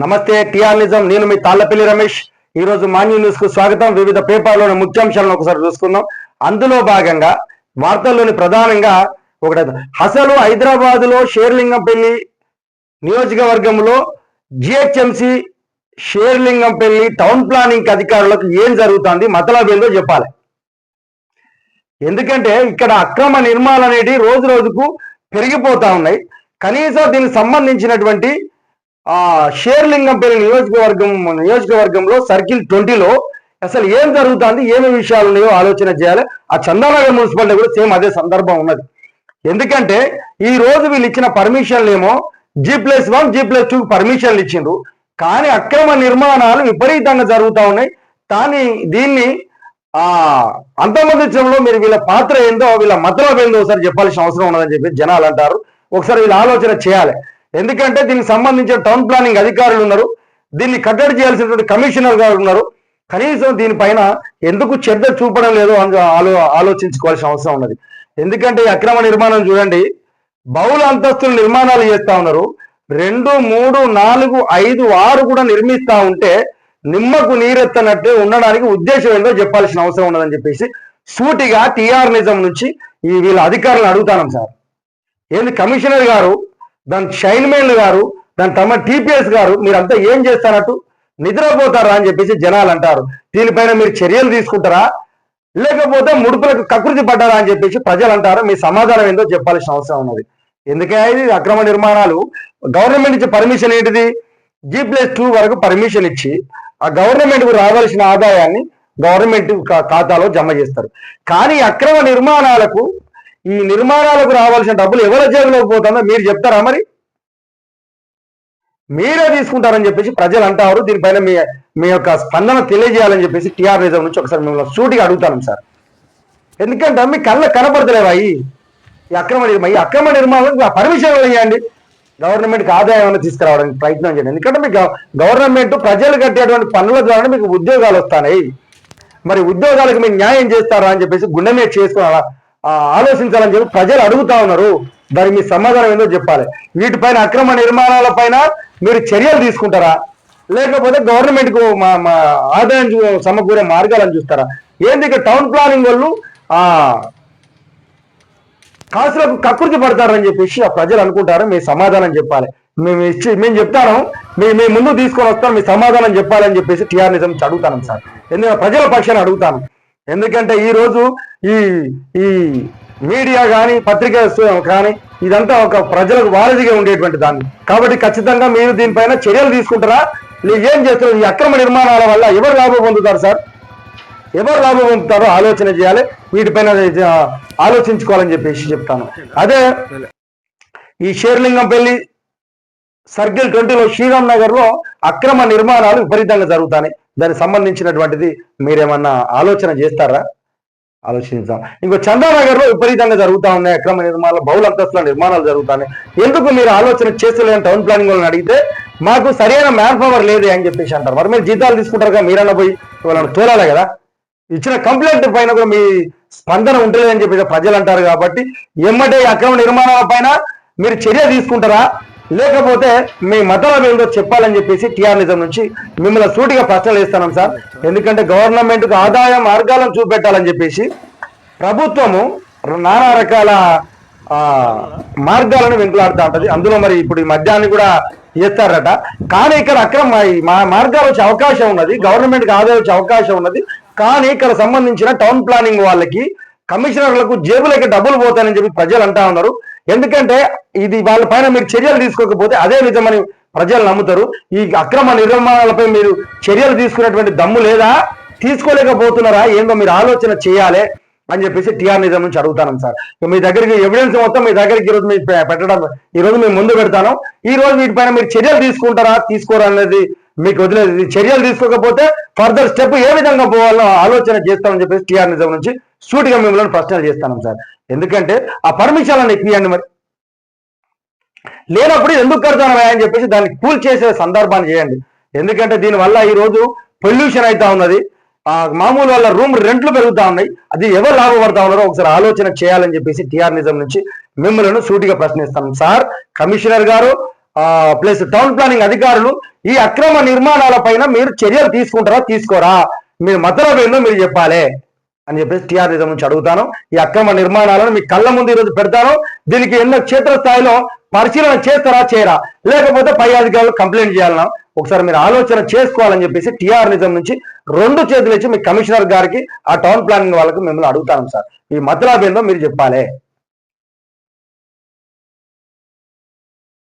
నమస్తే టిఆర్ నిజం నేను మీ తాళ్ళపల్లి రమేష్. ఈ రోజు మాన్యూ న్యూస్కు స్వాగతం. వివిధ పేపర్లోని ముఖ్యాంశాలను ఒకసారి చూసుకుందాం. అందులో భాగంగా వార్తల్లోని ప్రధానంగా ఒకటి అసలు హైదరాబాద్లో షేర్లింగంపల్లి నియోజకవర్గంలో జిహెచ్ఎంసి షేర్లింగంపల్లి టౌన్ ప్లానింగ్ అధికారులకు ఏం జరుగుతుంది మతలబ్ చెప్పాలి. ఎందుకంటే ఇక్కడ అక్రమ నిర్మాణాలు అనేది రోజు రోజుకు పెరిగిపోతా ఉన్నాయి. కనీసం దీనికి సంబంధించినటువంటి షేర్లింగంపల్లి నియోజకవర్గం నియోజకవర్గంలో సర్కిల్ ట్వంటీలో అసలు ఏం జరుగుతుంది ఏమి విషయాలు ఉన్నాయో ఆలోచన చేయాలి. ఆ చందానగర్ మున్సిపాలిటీ కూడా సేమ్ అదే సందర్భం ఉన్నది. ఎందుకంటే ఈ రోజు వీళ్ళు ఇచ్చిన పర్మిషన్లు ఏమో G plus one G plus two పర్మిషన్లు ఇచ్చిండ్రు. కానీ అక్రమ నిర్మాణాలు విపరీతంగా జరుగుతూ ఉన్నాయి. కానీ దీన్ని ఆ అంతమందించడంలో మీరు వీళ్ళ పాత్ర ఏందో వీళ్ళ మతలబ్ ఏందో ఒకసారి చెప్పాల్సిన అవసరం ఉన్నదని చెప్పి జనాలు అంటారు. ఒకసారి వీళ్ళ ఆలోచన చేయాలి. ఎందుకంటే దీనికి సంబంధించిన టౌన్ ప్లానింగ్ అధికారులు ఉన్నారు. దీన్ని కట్టడి చేయాల్సినటువంటి కమిషనర్ గారు ఉన్నారు. కనీసం దీనిపైన ఎందుకు శ్రద్ధ చూపడం లేదో అని ఆలో ఆలోచించుకోవాల్సిన అవసరం ఉన్నది. ఎందుకంటే ఈ అక్రమ నిర్మాణం చూడండి. బహుళ అంతస్తుల నిర్మాణాలు చేస్తా ఉన్నారు. రెండు మూడు నాలుగు ఐదు ఆరు కూడా నిర్మిస్తా ఉంటే నిమ్మకు నీరెత్తనట్టే ఉండడానికి ఉద్దేశం ఏందో చెప్పాల్సిన అవసరం ఉన్నదని చెప్పేసి సూటిగా టిఆర్ నిజం నుంచి ఈ వీళ్ళ అధికారులను అడుగుతాను సార్. ఏంది కమిషనర్ గారు దాని చైర్మన్ గారు దాని తమ టీపీఎస్ గారు మీరంతా ఏం చేస్తారట్టు నిద్రపోతారా అని చెప్పేసి జనాలు అంటారు. దీనిపైన మీరు చర్యలు తీసుకుంటారా? లేకపోతే ముడుపులకు కకృతి పడ్డారా అని చెప్పేసి ప్రజలు అంటారు. మీ సమాధానం ఏందో చెప్పాల్సిన అవసరం ఉన్నది. ఎందుకే ఇది? అక్రమ నిర్మాణాలు. గవర్నమెంట్ ఇచ్చే పర్మిషన్ ఏంటిది? జీ ప్లస్ టూ వరకు పర్మిషన్ ఇచ్చి ఆ గవర్నమెంట్కు రావాల్సిన ఆదాయాన్ని గవర్నమెంట్ ఖాతాలో జమ చేస్తారు. కానీ అక్రమ నిర్మాణాలకు ఈ నిర్మాణాలకు రావాల్సిన డబ్బులు ఎవరి జేబులోకి పోతుందో మీరు చెప్తారా మరి? మీరే తీసుకుంటారని చెప్పేసి ప్రజలు అంటారు. దీనిపైన మీ మీ యొక్క స్పందన తెలియజేయాలని చెప్పేసి టీఆర్ రిజర్వ్ నుంచి ఒకసారి మిమ్మల్ని సూటిగా అడుగుతాను సార్. ఎందుకంటే మీ కళ్ళ కనపడతలేవా ఈ ఈ అక్రమ నిర్మాణం ఈ అక్రమ నిర్మాణం పర్మిషన్ ఇవ్వండి గవర్నమెంట్కి ఆదాయం తీసుకురావడానికి ప్రయత్నం చేయండి. ఎందుకంటే మీకు గవర్నమెంట్ ప్రజలు కట్టేటువంటి పనుల ద్వారా మీకు ఉద్యోగాలు వస్తాయి. మరి ఉద్యోగాలకు మీరు న్యాయం చేస్తారా అని చెప్పేసి గుండె మీద చేసుకోవాలా ఆలోచించాలని చెప్పి ప్రజలు అడుగుతా ఉన్నారు. దానికి మీ సమాధానం ఏందో చెప్పాలి. వీటిపైన అక్రమ నిర్మాణాల పైన మీరు చర్యలు తీసుకుంటారా? లేకపోతే గవర్నమెంట్కు మా ఆదాయం చూ- సమకూరే మార్గాలను చూస్తారా? ఏంది ఇక టౌన్ ప్లానింగ్ వాళ్ళు ఆ కాసులకు కకృతి పడతారని చెప్పేసి ఆ ప్రజలు అనుకుంటారు. మీ సమాధానం చెప్పాలి. మేము ఇచ్చి మేము చెప్తాను. మీ మీ ముందు తీసుకొని వస్తాను. మీ సమాధానం చెప్పాలని చెప్పేసి టిఆర్ నిజం అడుగుతాను సార్. ఎందుకంటే ప్రజల పక్షాన్ని అడుగుతాను. ఎందుకంటే ఈ రోజు ఈ ఈ మీడియా కానీ పత్రిక కానీ ఇదంతా ఒక ప్రజలకు వారధిగా ఉండేటువంటి దాన్ని. కాబట్టి ఖచ్చితంగా మీరు దీనిపైన చర్యలు తీసుకుంటారా? మీరు ఏం చేస్తారు ఈ అక్రమ నిర్మాణాల వల్ల ఎవరు లాభం పొందుతారు సార్? ఎవరు లాభం పొందుతారో ఆలోచన చేయాలి. వీటిపైన ఆలోచించుకోవాలని చెప్పేసి చెప్తాను. అదే ఈ షేర్లింగంపల్లి సర్కిల్ ట్వంటీలో శ్రీరామ్ నగర్లో అక్రమ నిర్మాణాలు విపరీతంగా జరుగుతాయి దానికి సంబంధించినటువంటిది మీరేమన్నా ఆలోచన చేస్తారా? ఆలోచించాం ఇంకో చందానగర్లో విపరీతంగా జరుగుతా ఉన్నాయి అక్రమ నిర్మాణాలు బహుళ అంతస్తుల నిర్మాణాలు జరుగుతున్నాయి ఎందుకు మీరు ఆలోచన చేస్తలేని టౌన్ ప్లానింగ్ వాళ్ళని అడిగితే మాకు సరైన మ్యాన్ పవర్ లేదు అని చెప్పేసి అంటారు. మరి మీరు జీతాలు తీసుకుంటారు కదా మీరన్నా పోయి వాళ్ళని తోలాలి కదా? ఇచ్చిన కంప్లైంట్ పైన కూడా మీ స్పందన ఉంటలేదని చెప్పి ప్రజలు అంటారు కాబట్టి ఎమ్మటే అక్రమ నిర్మాణాల పైన మీరు చర్య తీసుకుంటారా? లేకపోతే మీ మతాల ఏందో చెప్పాలని చెప్పేసి టిఆర్ నిజం నుంచి మిమ్మల్ని సూటిగా ప్రశ్నలు వేస్తున్నాం సార్. ఎందుకంటే గవర్నమెంట్కు ఆదాయ మార్గాలను చూపెట్టాలని చెప్పేసి ప్రభుత్వము నానా రకాల మార్గాలను వెంకులాడుతూ ఉంటది. అందులో మరి ఇప్పుడు ఈ మద్యాన్ని కూడా చేస్తారట. కానీ ఇక్కడ అక్రమ మా- మార్గాలు వచ్చే అవకాశం ఉన్నది. గవర్నమెంట్కి ఆదాయం వచ్చే అవకాశం ఉన్నది. కానీ ఇక్కడ సంబంధించిన టౌన్ ప్లానింగ్ వాళ్ళకి కమిషనర్లకు జేబులకి డబ్బులు పోతాయని చెప్పి ప్రజలు అంటా ఉన్నారు. ఎందుకంటే ఇది వాళ్ళ పైన మీరు చర్యలు తీసుకోకపోతే అదే నిజమని ప్రజలు నమ్ముతారు. ఈ అక్రమ నిర్మాణాలపై మీరు చర్యలు తీసుకునేటువంటి దమ్ము లేదా? తీసుకోలేకపోతున్నారా? ఏందో మీరు ఆలోచన చేయాలి అని చెప్పేసి టీఆర్ నిజం నుంచి అడుగుతాను సార్. మీ దగ్గరికి ఎవిడెన్స్ మొత్తం మీ దగ్గరికి ఈరోజు మీరు పెట్టడం ఈ రోజు మేము ముందు పెడతాను. ఈ రోజు వీటిపైన మీరు చర్యలు తీసుకుంటారా? తీసుకోరా అనేది మీకు వదిలేదు. చర్యలు తీసుకోకపోతే ఫర్దర్ స్టెప్ ఏ విధంగా పోవాలో ఆలోచన చేస్తామని చెప్పేసి టిఆర్ నిజం నుంచి సూటిగా మిమ్మల్ని ప్రశ్నలు చేస్తాను సార్. ఎందుకంటే ఆ పర్మిషన్లను ఇప్పియండి మరి. లేనప్పుడు ఎందుకు కడతానవా అని చెప్పేసి దాన్ని కూల్ చేసే సందర్భాన్ని చేయండి. ఎందుకంటే దీనివల్ల ఈ రోజు పొల్యూషన్ అవుతా ఉన్నది. మామూలు వాళ్ళ రూమ్ రెంట్లు పెరుగుతా ఉన్నాయి. అది ఎవరు లాభపడతా ఉన్నారో ఒకసారి ఆలోచన చేయాలని చెప్పేసి టిఆర్ నిజం నుంచి మిమ్మల్ని సూటిగా ప్రశ్నిస్తాం. సార్ కమిషనర్ గారు ప్లస్ టౌన్ ప్లానింగ్ అధికారులు ఈ అక్రమ నిర్మాణాల పైన మీరు చర్యలు తీసుకుంటారా తీసుకోరా? మీరు మధ్యలో మీరు చెప్పాలి. అని చెప్పేసి టీఆర్ నుంచి అడుగుతాను. ఈ అక్రమ నిర్మాణాలను మీ కళ్ళ ముందు ఈరోజు పెడతాను. దీనికి ఎన్నో క్షేత్రస్థాయిలో పరిశీలన చేస్తారా చేయరా? లేకపోతే పై అధికారులు కంప్లైంట్ చేయాలన్నా ఒకసారి మీరు ఆలోచన చేసుకోవాలని చెప్పేసి టీఆర్ నిజం నుంచి రెండు చేతులు ఇచ్చి మీ కమిషనర్ గారికి ఆ టౌన్ ప్లానింగ్ వాళ్ళకి మిమ్మల్ని అడుగుతాను సార్. ఈ మతలాబ్ మీరు చెప్పాలి.